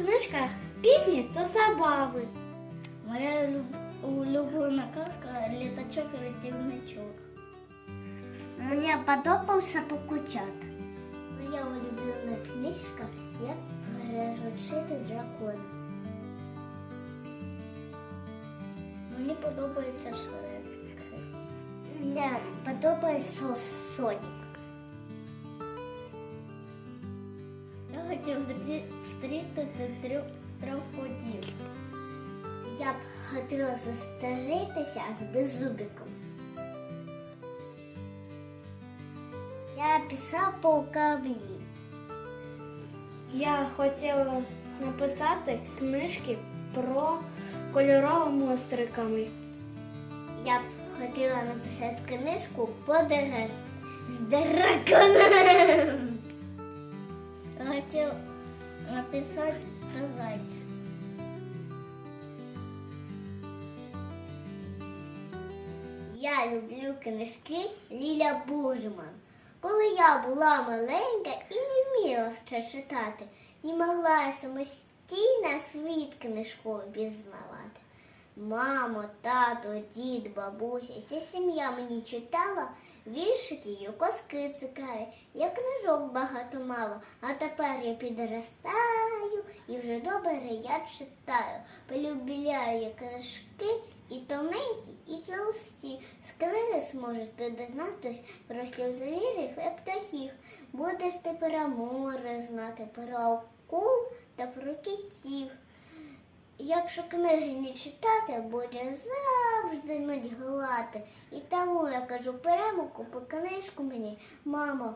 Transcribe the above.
книжках пісні та забави. Моя люб- улюблена казка літачок рятівничок. Мені подобався покучат. Моя улюблена книжка як переручити дракона. Мені подобається Шрек. Мені подобається Сонік. Хотів зустрі- зустріти трьох, трьох котів. Я б хотіла зустрітися з беззубиком. Я писав по кораблі. Я хотіла написати книжки про кольоровими монстриками. Я б хотіла написати книжку по подорож з драконом. Хотів написати про зайця. Я люблю книжки Ліля Бурман. Коли я була маленька і не вміла ще читати, не могла самостійно світ книжковий пізнавати. Мамо, тато, дід, бабуся, вся сім'я мені читала віршики і коски цікаві. Я книжок багато мало, а тепер я підростаю і вже добре я читаю. Полюбляю я книжки і тоненькі, і толсті. З книги зможете дізнатись про всіх завірів і птахів. Будеш ти про море знати, про акул та про кітів. Якщо книги не читати, буде завжди нудьгувати. І тому я кажу, прямо купи книжку мені, мамо,